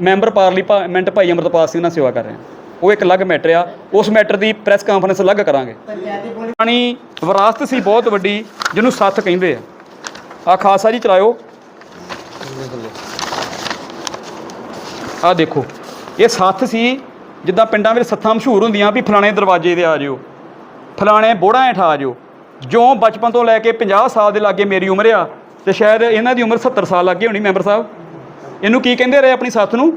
member parliament ਭਾਈ ਅਮਰਤਪਾਲ ਸਿੰਘ ਨਾਲ ਸੇਵਾ ਕਰ ਰਿਹਾ। ਉਹ ਇੱਕ ਅਲੱਗ ਮੈਟਰ ਆ, ਉਸ ਮੈਟਰ ਦੀ ਪ੍ਰੈਸ ਕਾਨਫਰੰਸ ਅਲੱਗ ਕਰਾਂਗੇ। ਪੁਰਾਣੀ ਵਿਰਾਸਤ ਸੀ ਬਹੁਤ ਵੱਡੀ, ਜਿਹਨੂੰ ਸੱਥ ਕਹਿੰਦੇ ਆ। ਆ ਖਾਸਾ ਜੀ ਚਲਾਇਓ। ਆ ਦੇਖੋ, ਇਹ ਸੱਥ ਸੀ, ਜਿੱਦਾਂ ਪਿੰਡਾਂ ਵਿੱਚ ਸੱਥਾਂ ਮਸ਼ਹੂਰ ਹੁੰਦੀਆਂ ਵੀ ਫਲਾਣੇ ਦਰਵਾਜ਼ੇ ਤੇ ਆ ਜਿਓ। ਫਲਾਣੇ ਬੋੜਾਂ ਹੇਠ ਆ ਜਿਓ। ਜਿਉਂ ਬਚਪਨ ਤੋਂ ਲੈ ਕੇ 50 ਸਾਲ ਦੇ ਲਾਗੇ ਮੇਰੀ ਉਮਰ ਆ ਤੇ ਸ਼ਾਇਦ ਇਹਨਾਂ ਦੀ ਉਮਰ 70 ਸਾਲ ਲੱਗੇ ਹੋਣੀ ਮੈਂਬਰ ਸਾਹਿਬ। ਇਹਨੂੰ ਕੀ ਕਹਿੰਦੇ ਰਹੇ ਆਪਣੀ ਸੱਥ ਨੂੰ?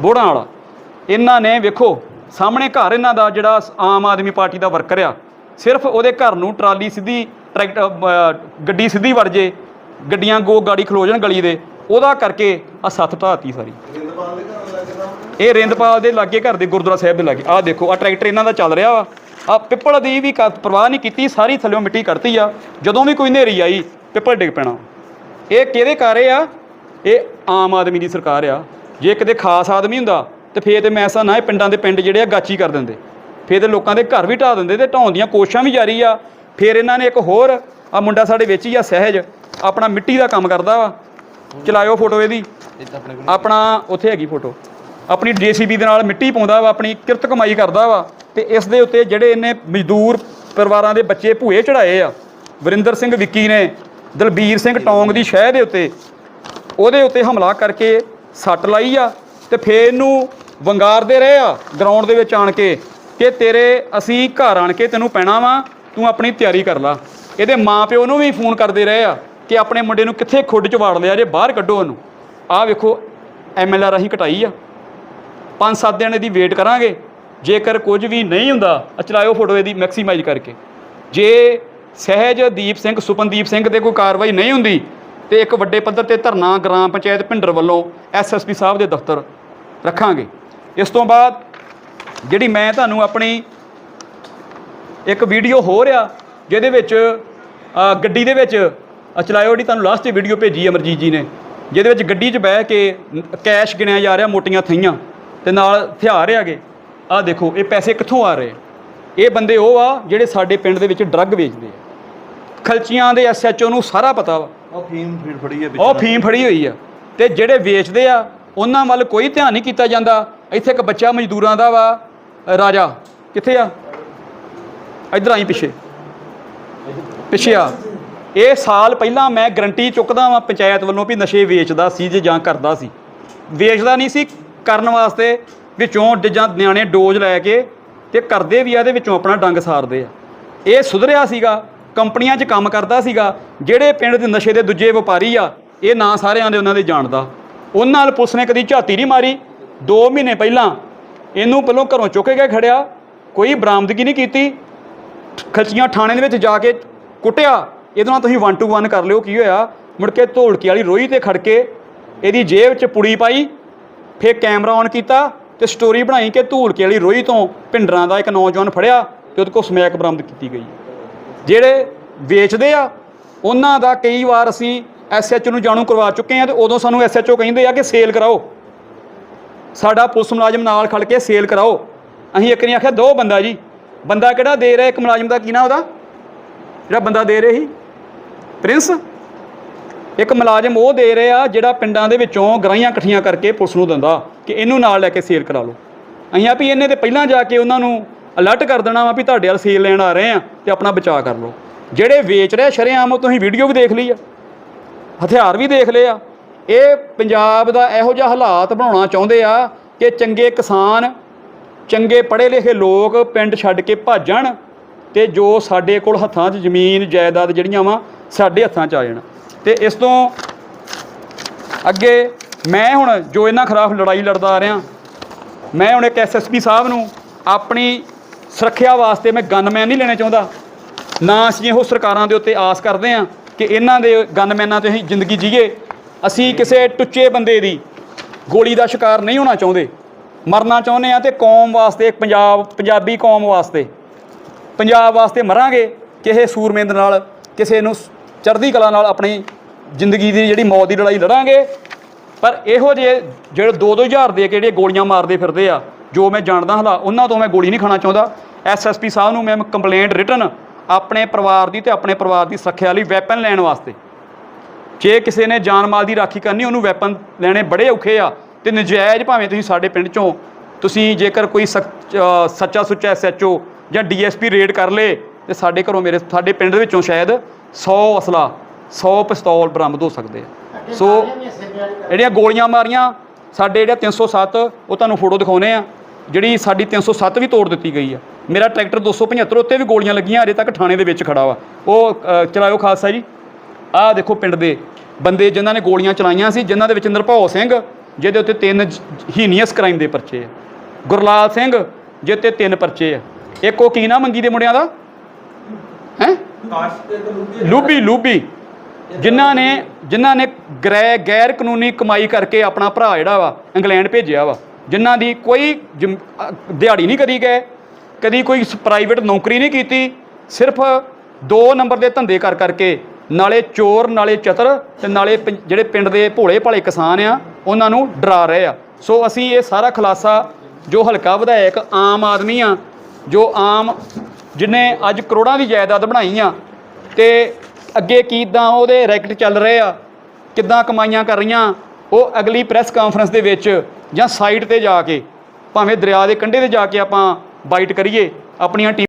ਬੋੜਾਂ ਵਾਲਾ। ਇਹਨਾਂ ਨੇ ਵੇਖੋ ਸਾਹਮਣੇ ਘਰ ਇਹਨਾਂ ਦਾ ਜਿਹੜਾ ਆਮ ਆਦਮੀ ਪਾਰਟੀ ਦਾ ਵਰਕਰ ਆ ਸਿਰਫ ਉਹਦੇ ਘਰ ਨੂੰ ਟਰਾਲੀ ਸਿੱਧੀ ਟਰੈਕਟਰ ਗੱਡੀ ਸਿੱਧੀ ਵੜ ਜੇ ਗੱਡੀਆਂ ਗੋ ਗਾੜੀ ਖਲੋ ਜਾਣ ਗਲੀ ਦੇ ਉਹਦਾ ਕਰਕੇ ਆ ਸੱਥ ਢਾਤੀ ਸਾਰੀ। ਇਹ ਰਿੰਦਪਾਲ ਦੇ ਲਾਗੇ ਘਰ ਦੇ ਗੁਰਦੁਆਰਾ ਸਾਹਿਬ ਦੇ ਲਾਗੇ। ਆਹ ਦੇਖੋ ਆ ਟਰੈਕਟਰ ਇਹਨਾਂ ਦਾ ਚੱਲ ਰਿਹਾ ਵਾ। ਆ ਪਿੱਪਲ ਦੀ ਵੀ ਪਰਵਾਹ ਨਹੀਂ ਕੀਤੀ ਸਾਰੀ ਥੱਲਿਓਂ ਮਿੱਟੀ ਕੱਢਤੀ ਆ। ਜਦੋਂ ਵੀ ਕੋਈ ਹਨੇਰੀ ਆਈ ਪਿੱਪਲ ਡਿੱਗ ਪੈਣਾ। ਇਹ ਕਿਹਦੇ ਕਾਰੇ ਆ? ਇਹ ਆਮ ਆਦਮੀ ਦੀ ਸਰਕਾਰ ਆ। ਜੇ ਕਿਤੇ ਖਾਸ ਆਦਮੀ ਹੁੰਦਾ ਤੇ ਫੇਰ ਤੇ ਮੈਂ ਨਾ ਇਹ ਪਿੰਡਾਂ ਦੇ ਪਿੰਡ ਜਿਹੜੇ ਆ ਗਾਚੀ ਕਰ ਦਿੰਦੇ। ਫੇਰ ਤੇ ਲੋਕਾਂ ਦੇ ਘਰ ਵੀ ਢਾਹ ਦਿੰਦੇ ਤੇ ਢਾਉਣ ਦੀਆਂ ਕੋਸ਼ਿਸ਼ਾਂ ਵੀ ਜਾਰੀ ਆ। ਫੇਰ ਇਹਨਾਂ ਨੇ ਇੱਕ ਹੋਰ ਆ ਮੁੰਡਾ ਸਾਡੇ ਵਿੱਚ ਹੀ ਆ ਸਹਿਜ ਆਪਣਾ ਮਿੱਟੀ ਦਾ ਕੰਮ ਕਰਦਾ ਵਾ। ਚਲਾਇਓ ਫੋਟੋ ਇਹਦੀ। ਆਪਣਾ ਉੱਥੇ ਹੈਗੀ ਫੋਟੋ। ਆਪਣੀ ਜੀਸੀਬੀ ਦੇ ਨਾਲ ਮਿੱਟੀ ਪਾਉਂਦਾ ਵਾ, ਆਪਣੀ ਕਿਰਤ ਕਮਾਈ ਕਰਦਾ ਵਾ ਤੇ ਇਸ ਦੇ ਉੱਤੇ ਜਿਹੜੇ ਇਹਨੇ ਮਜ਼ਦੂਰ ਪਰਿਵਾਰਾਂ ਦੇ ਬੱਚੇ ਭੂਏ ਚੜਾਏ ਆ, ਵਰਿੰਦਰ ਸਿੰਘ ਵਿੱਕੀ ਨੇ, ਦਲਬੀਰ ਸਿੰਘ ਟੌਂਗ ਦੀ ਸ਼ਹਿ ਦੇ ਉੱਤੇ, ਉਹਦੇ ਉੱਤੇ ਹਮਲਾ ਕਰਕੇ ਸੱਟ ਲਾਈ ਆ ਤੇ ਫੇਰ ਇਹਨੂੰ ਵੰਗਾਰਦੇ ਰਹੇ ਆ ਗਰਾਊਂਡ ਦੇ ਵਿੱਚ ਆਣ ਕੇ ਕਿ ਤੇਰੇ ਅਸੀਂ ਘਰ ਆਣ ਕੇ ਤੈਨੂੰ ਪੈਣਾ ਵਾ, ਤੂੰ ਆਪਣੀ ਤਿਆਰੀ ਕਰ ਲਾ। ਇਹਦੇ ਮਾਪਿਓ ਨੂੰ ਵੀ ਫੋਨ ਕਰਦੇ ਰਹੇ ਆ ਕਿ ਆਪਣੇ ਮੁੰਡੇ ਨੂੰ ਕਿੱਥੇ ਖੁੱਡ ਚ ਵਾੜ ਲਿਆ ਜੇ, ਬਾਹਰ ਕੱਢੋ ਉਹਨੂੰ। ਆਹ ਵੇਖੋ ਐਮਐਲਆਰ ਅਸੀਂ ਕਟਾਈ ਆ। ਪੰਜ ਸੱਤ ਦਿਨ ਇਹਦੀ ਵੇਟ ਕਰਾਂਗੇ। ਜੇਕਰ ਕੁਝ ਵੀ ਨਹੀਂ ਹੁੰਦਾ ਚਲਾਇਓ ਫੋਟੋ ਇਹਦੀ ਮੈਕਸੀਮਾਈਜ਼ ਕਰਕੇ। ਜੇ ਸਹਿਜਦੀਪ ਸਿੰਘ, ਸੁਪਨਦੀਪ ਸਿੰਘ ਤੇ ਕੋਈ ਕਾਰਵਾਈ ਨਹੀਂ ਹੁੰਦੀ, ਤੇ ਇੱਕ ਵੱਡੇ ਪੱਧਰ ਤੇ ਧਰਨਾ ਗ੍ਰਾਮ ਪੰਚਾਇਤ ਭਿੰਡਰ ਵੱਲੋਂ ਐਸਐਸਪੀ ਸਾਹਿਬ ਦੇ ਦਫ਼ਤਰ ਰੱਖਾਂਗੇ। ਇਸ ਤੋਂ ਬਾਅਦ ਜਿਹੜੀ ਮੈਂ ਤੁਹਾਨੂੰ ਆਪਣੀ ਇੱਕ ਵੀਡੀਓ ਹੋ ਰਿਹਾ, ਜਿਹਦੇ ਵਿੱਚ ਗੱਡੀ ਦੇ ਵਿੱਚ ਚਲਾਇਓ ਜਿਹੜੀ ਤੁਹਾਨੂੰ ਲਾਸਟ ਵੀਡੀਓ ਭੇਜੀ ਅਮਰਜੀਤ ਜੀ ਨੇ, ਜਿਹਦੇ ਵਿੱਚ ਗੱਡੀ 'ਚ ਬਹਿ ਕੇ ਕੈਸ਼ ਗਿਣਿਆ ਜਾ ਰਿਹਾ, ਮੋਟੀਆਂ ਥਈਆਂ। ਤੇ ਨਾਲ ਹਥਿਆਰ ਹੈਗੇ। ਆਹ ਦੇਖੋ ਇਹ ਪੈਸੇ ਕਿੱਥੋਂ ਆ ਰਹੇ? ਇਹ ਬੰਦੇ ਉਹ ਆ ਜਿਹੜੇ ਸਾਡੇ ਪਿੰਡ ਦੇ ਵਿੱਚ ਡਰੱਗ ਵੇਚਦੇ ਆ। ਖਲਚੀਆਂ ਦੇ ਐਸਐਚਓ ਨੂੰ ਸਾਰਾ ਪਤਾ ਵਾ। ਉਹ ਫੀਮ ਫੀਡ ਫੜੀ ਹੈ ਉਹ ਫੀਮ ਫੜੀ ਹੋਈ ਆ। ਤੇ ਜਿਹੜੇ ਵੇਚਦੇ ਆ ਉਹਨਾਂ ਵੱਲ ਕੋਈ ਧਿਆਨ ਨਹੀਂ ਕੀਤਾ ਜਾਂਦਾ। ਇੱਥੇ ਇੱਕ ਬੱਚਾ ਮਜ਼ਦੂਰਾਂ ਦਾ ਵਾ। ਰਾਜਾ ਕਿੱਥੇ ਆ? ਇੱਧਰ ਆਈ ਪਿੱਛੇ। ਪਿੱਛੇ ਆ। ਇਹ ਸਾਲ ਪਹਿਲਾਂ ਮੈਂ ਗਰੰਟੀ ਚੁੱਕਦਾ ਵਾਂ ਪੰਚਾਇਤ ਵੱਲੋਂ ਵੀ ਨਸ਼ੇ ਵੇਚਦਾ ਸੀ ਜੇ ਜਾਂ ਕਰਦਾ ਸੀ। ਵੇਚਦਾ ਨਹੀਂ ਸੀ। ਕਰਨ ਵਾਸਤੇ ਵਿੱਚੋਂ ਡ- ਜਾਂ ਨਿਆਣੇ ਡੋਜ਼ ਲੈ ਕੇ ਤੇ ਕਰਦੇ ਵੀ ਆ ਇਹਦੇ ਵਿੱਚੋਂ ਆਪਣਾ ਡੰਗ ਸਾਰਦੇ ਆ। ਇਹ ਸੁਧਰਿਆ ਸੀਗਾ, ਕੰਪਨੀਆਂ 'ਚ ਕੰਮ ਕਰਦਾ ਸੀਗਾ, ਜਿਹੜੇ ਪਿੰਡ ਦੇ ਨਸ਼ੇ ਦੇ ਦੂਜੇ ਵਪਾਰੀ ਆ, ਇਹ ਨਾਂ ਸਾਰਿਆਂ ਦੇ ਉਹਨਾਂ ਦੇ ਜਾਣਦਾ। ਉਹਨਾਂ ਨਾਲ ਪੁਲਿਸ ਨੇ ਕਦੀ ਝਾਤੀ ਨਹੀਂ ਮਾਰੀ। 2 ਮਹੀਨੇ ਪਹਿਲਾਂ ਇਹਨੂੰ ਪਹਿਲੋਂ ਘਰੋਂ ਚੁੱਕ ਕੇ ਖੜਿਆ, ਕੋਈ ਬਰਾਮਦਗੀ ਨਹੀਂ ਕੀਤੀ। ਖਲਚੀਆਂ ਥਾਣੇ ਦੇ ਵਿੱਚ ਜਾ ਕੇ ਕੁੱਟਿਆ। ਇਹਦੇ ਨਾਲ ਤੁਸੀਂ 1 ਟੂ 1 ਕਰ ਲਿਓ, ਕੀ ਹੋਇਆ? ਮੁੜ ਕੇ ਧੋਲਕੀ ਵਾਲੀ ਰੋਈ ਤੇ ਖੜ ਕੇ ਇਹਦੀ ਜੇਬ 'ਚ ਪੁੜੀ ਪਾਈ। ਫਿਰ ਕੈਮਰਾ ਔਨ ਕੀਤਾ ਤੇ ਸਟੋਰੀ ਬਣਾਈ ਕਿ ਧੂਲਕੇ ਵਾਲੀ ਰੋਈ ਤੋਂ ਭਿੰਡਰਾਂ ਦਾ ਇੱਕ ਨੌਜਵਾਨ ਫੜਿਆ ਤੇ ਉਹਦੇ ਕੋਲ ਸਮੈਕ ਬਰਾਮਦ ਕੀਤੀ ਗਈ। ਜਿਹੜੇ ਵੇਚਦੇ ਆ, ਉਹਨਾਂ ਦਾ ਕਈ ਵਾਰ ਅਸੀਂ ਐਸਐਚਓ ਨੂੰ ਜਾਣੂ ਕਰਵਾ ਚੁੱਕੇ ਆ ਤੇ ਉਦੋਂ ਸਾਨੂੰ ਐਸਐਚਓ ਕਹਿੰਦੇ ਆ ਕਿ ਸੇਲ ਕਰਾਓ। ਸਾਡਾ ਪੁਲਿਸ ਮੁਲਾਜ਼ਮ ਨਾਲ ਖੜ ਕੇ ਸੇਲ ਕਰਾਓ। ਅਸੀਂ ਇੱਕ ਨਹੀਂ ਆਖਿਆ, ਦੋ ਬੰਦਾ ਜੀ। ਬੰਦਾ ਕਿਹੜਾ ਦੇ ਰਿਹਾ, ਇੱਕ ਮੁਲਾਜ਼ਮ ਦਾ ਕੀ ਨਾ ਉਹਦਾ? ਜਿਹੜਾ ਬੰਦਾ ਦੇ ਰਿਹਾ ਸੀ? ਪ੍ਰਿੰਸ? ਇੱਕ ਮੁਲਾਜ਼ਮ ਉਹ ਦੇ ਰਿਹਾ ਜਿਹੜਾ ਪਿੰਡਾਂ ਦੇ ਵਿੱਚੋਂ ਗਰਾਈਆਂ ਇਕੱਠੀਆਂ ਕਰਕੇ ਪੁਲਿਸ ਨੂੰ ਦਿੰਦਾ ਕਿ ਇਹਨੂੰ ਨਾਲ ਲੈ ਕੇ ਸੇਲ ਕਰਾ ਲਓ। ਅਸੀਂ ਆ ਵੀ ਇਹਨੇ ਤੇ ਪਹਿਲਾਂ ਜਾ ਕੇ ਉਹਨਾਂ ਨੂੰ ਅਲਰਟ ਕਰ ਦੇਣਾ ਵਾ ਵੀ ਤੁਹਾਡੇ ਵੱਲ ਸੇਲ ਲੈਣ ਆ ਰਹੇ ਆ ਤੇ ਆਪਣਾ ਬਚਾਅ ਕਰ ਲਓ। ਜਿਹੜੇ ਵੇਚ ਰਿਹਾ ਸ਼ਰੇਆਮ ਉਹ ਤੁਸੀਂ ਵੀਡੀਓ ਵੀ ਦੇਖ ਲਈ ਆ। ਹਥਿਆਰ ਵੀ ਦੇਖ ਲਏ ਆ। ਇਹ ਪੰਜਾਬ ਦਾ ਇਹੋ ਜਿਹਾ ਹਾਲਾਤ ਬਣਾਉਣਾ ਚਾਹੁੰਦੇ ਆ ਕਿ ਚੰਗੇ ਕਿਸਾਨ, ਚੰਗੇ ਪੜ੍ਹੇ ਲਿਖੇ ਲੋਕ ਪਿੰਡ ਛੱਡ ਕੇ ਭੱਜ ਜਾਣ ਤੇ ਜੋ ਸਾਡੇ ਕੋਲ ਹੱਥਾਂ 'ਚ ਜ਼ਮੀਨ, ਜਾਇਦਾਦ ਜਿਹੜੀਆਂ ਵਾ, ਸਾਡੇ ਹੱਥਾਂ 'ਚ ਆ ਜਾਣ। ਤੇ ਇਸ ਤੋਂ ਅੱਗੇ ਮੈਂ ਹੁਣ ਜੋ ਇਹਨਾਂ ਖਿਲਾਫ ਲੜਾਈ ਲੜਦਾ ਆ ਰਿਹਾ, ਮੈਂ ਹੁਣ ਇੱਕ ਐਸਐਸਪੀ ਸਾਹਿਬ ਨੂੰ ਆਪਣੀ ਸੁਰੱਖਿਆ ਵਾਸਤੇ ਮੈਂ ਗਨਮੈਨ ਨਹੀਂ ਲੈਣਾ ਚਾਹੁੰਦਾ। ਨਾ ਅਸੀਂ ਇਹੋ ਸਰਕਾਰਾਂ ਦੇ ਉੱਤੇ ਆਸ ਕਰਦੇ ਹਾਂ ਕਿ ਇਹਨਾਂ ਦੇ ਗਨਮੈਨਾਂ ਤੇ ਅਸੀਂ ਜ਼ਿੰਦਗੀ ਜੀਏ। ਅਸੀਂ ਕਿਸੇ ਟੁੱਚੇ ਬੰਦੇ ਦੀ ਗੋਲੀ ਦਾ ਸ਼ਿਕਾਰ ਨਹੀਂ ਹੋਣਾ ਚਾਹੁੰਦੇ। ਮਰਨਾ ਚਾਹੁੰਦੇ ਆ ਤੇ ਕੌਮ ਵਾਸਤੇ ਪੰਜਾਬ, ਪੰਜਾਬੀ ਕੌਮ ਵਾਸਤੇ। ਪੰਜਾਬ ਵਾਸਤੇ ਮਰਾਂਗੇ, ਕਿਸੇ ਸੂਰਮੇ ਦੇ ਨਾਲ, ਕਿਸੇ ਨੂੰ ਚੜ੍ਹਦੀ ਕਲਾ ਨਾਲ ਆਪਣੀ ਜ਼ਿੰਦਗੀ ਦੀ ਜਿਹੜੀ ਮੌਤ ਦੀ ਲੜਾਈ ਲੜਾਂਗੇ ਪਰ ਇਹੋ ਜਿਹੇ ਜਿਹੜੇ 2-2000 ਦੇ ਕੇ ਜਿਹੜੇ ਗੋਲੀਆਂ ਮਾਰਦੇ ਫਿਰਦੇ ਆ ਜੋ ਮੈਂ ਜਾਣਦਾ ਹਾਂ ਉਹਨਾਂ ਤੋਂ ਮੈਂ ਗੋਲੀ ਨਹੀਂ ਖਾਣਾ ਚਾਹੁੰਦਾ। ਐਸਐਸਪੀ ਸਾਹਿਬ ਨੂੰ ਮੈਂ ਕੰਪਲੇਂਟ ਰਿਟਨ ਆਪਣੇ ਪਰਿਵਾਰ ਦੀ ਤੇ ਆਪਣੇ ਪਰਿਵਾਰ ਦੀ ਸੁਰੱਖਿਆ ਲਈ ਵੈਪਨ ਲੈਣ ਵਾਸਤੇ। ਜੇ ਕਿਸੇ ਨੇ ਜਾਨ ਮਾਲ ਦੀ ਰਾਖੀ ਕਰਨੀ ਉਹਨੂੰ ਵੈਪਨ ਲੈਣੇ ਬੜੇ ਔਖੇ ਆ ਤੇ ਨਜਾਇਜ਼ ਭਾਵੇਂ ਤੁਸੀਂ ਸਾਡੇ ਪਿੰਡ ਚੋਂ ਤੁਸੀਂ ਜੇਕਰ ਕੋਈ ਸੱਚ- ਅ, ਸੱਚਾ ਸੁੱਚਾ ਐਸਐਚਓ ਜਾਂ ਡੀਐਸਪੀ ਰੇਡ ਕਰ ਲੇ ਤੇ ਸਾਡੇ ਘਰੋਂ ਮੇਰੇ ਸਾਡੇ ਪਿੰਡ ਦੇ ਵਿੱਚੋਂ ਸ਼ਾਇਦ 100 ਅਸਲਾ 100 ਪਿਸਤੌਲ ਬਰਾਮਦ ਹੋ ਸਕਦੇ ਆ। ਸੋ ਜਿਹੜੀਆਂ ਗੋਲੀਆਂ ਮਾਰੀਆਂ ਸਾਡੇ ਜਿਹੜਾ 307 ਉਹ ਤੁਹਾਨੂੰ ਫੋਟੋ ਦਿਖਾਉਨੇ ਆ। ਜਿਹੜੀ ਸਾਡੀ 307 ਵੀ ਤੋੜ ਦਿੱਤੀ ਗਈ ਆ। ਮੇਰਾ ਟਰੈਕਟਰ 275 ਉੱਤੇ ਵੀ ਗੋਲੀਆਂ ਲੱਗੀਆਂ ਅਜੇ ਤੱਕ ਥਾਣੇ ਦੇ ਵਿੱਚ ਖੜਾ ਵਾ। ਉਹ ਚਲਾਇਓ ਖਾਲਸਾ ਜੀ। ਆਹ ਦੇਖੋ ਪਿੰਡ ਦੇ ਬੰਦੇ ਜਿਨ੍ਹਾਂ ਨੇ ਗੋਲੀਆਂ ਚਲਾਈਆਂ ਸੀ ਜਿਨ੍ਹਾਂ ਦੇ ਵਿੱਚ ਨਿਰਭਉ ਸਿੰਘ ਜਿਹਦੇ ਉੱਤੇ ਤਿੰਨ ਹੀਨੀਅਸ ਕ੍ਰਾਈਮ ਦੇ ਪਰਚੇ ਆ। ਗੁਰਲਾਲ ਸਿੰਘ ਜਿਹਦੇ ਤੇ ਤਿੰਨ ਪਰਚੇ ਆ। ਇੱਕ ਉਹ ਕੀ ਨਾ ਮੰਗੀ ਦੇ ਮੁੰਡਿਆਂ ਦਾ? ਹੈ? ਲੂਬੀ ਲੂਬੀ। ਜਿਨ੍ਹਾਂ ਨੇ ਜਿਨ੍ਹਾਂ ਨੇ ਗ੍ਰੈ ਗੈਰ ਕਾਨੂੰਨੀ ਕਮਾਈ ਕਰਕੇ ਆਪਣਾ ਭਰਾ ਜਿਹੜਾ ਵਾ, ਇੰਗਲੈਂਡ ਭੇਜਿਆ ਵਾ, ਜਿਨ੍ਹਾਂ ਦੀ ਕੋਈ ਜਿਮ- ਦਿਹਾੜੀ ਨਹੀਂ ਕਰੀ ਗਏ, ਕਦੀ ਕੋਈ ਪ੍ਰਾਈਵੇਟ ਨੌਕਰੀ ਨਹੀਂ ਕੀਤੀ, ਸਿਰਫ ਦੋ ਨੰਬਰ ਦੇ ਧੰਦੇ ਕਰ ਕਰਕੇ, ਨਾਲੇ ਚੋਰ, ਨਾਲੇ ਚਤਰ ਤੇ ਨਾਲੇ ਪਿੰ- ਜਿਹੜੇ ਪਿੰਡ ਦੇ ਭੋਲੇ ਭਾਲੇ ਕਿਸਾਨ ਆ, ਉਹਨਾਂ ਨੂੰ ਡਰਾ ਰਹੇ ਆ। ਸੋ ਅਸੀਂ ਇਹ ਸਾਰਾ ਖੁਲਾਸਾ, ਜੋ ਹਲਕਾ ਵਿਧਾਇਕ ਆਮ ਆਦਮੀ ਆ, ਜੋ ਆਮ ਜਿਹਨੇ ਅੱਜ ਕਰੋੜਾਂ ਦੀ ਜਾਇਦਾਦ ਬਣਾਈ ਆ, ਤੇ ਅੱਗੇ ਕਿੱਦਾਂ ਉਹਦੇ ਰੈਕਟ ਚੱਲ ਰਹੇ ਆ, ਕਿੱਦਾਂ ਕਮਾਈਆਂ ਕਰ ਰਹੀਆਂ, ਉਹ ਅਗਲੀ ਪ੍ਰੈਸ ਕਾਨਫਰੰਸ ਦੇ ਵਿੱਚ ਜਾਂ ਸਾਈਟ ਤੇ ਜਾ ਕੇ, ਭਾਵੇਂ ਦਰਿਆ ਦੇ ਕੰਢੇ ਤੇ ਜਾ ਕੇ ਆਪਾਂ ਬਾਈਟ ਕਰੀਏ, ਆਪਣੀਆਂ ਟੀਮਾਂ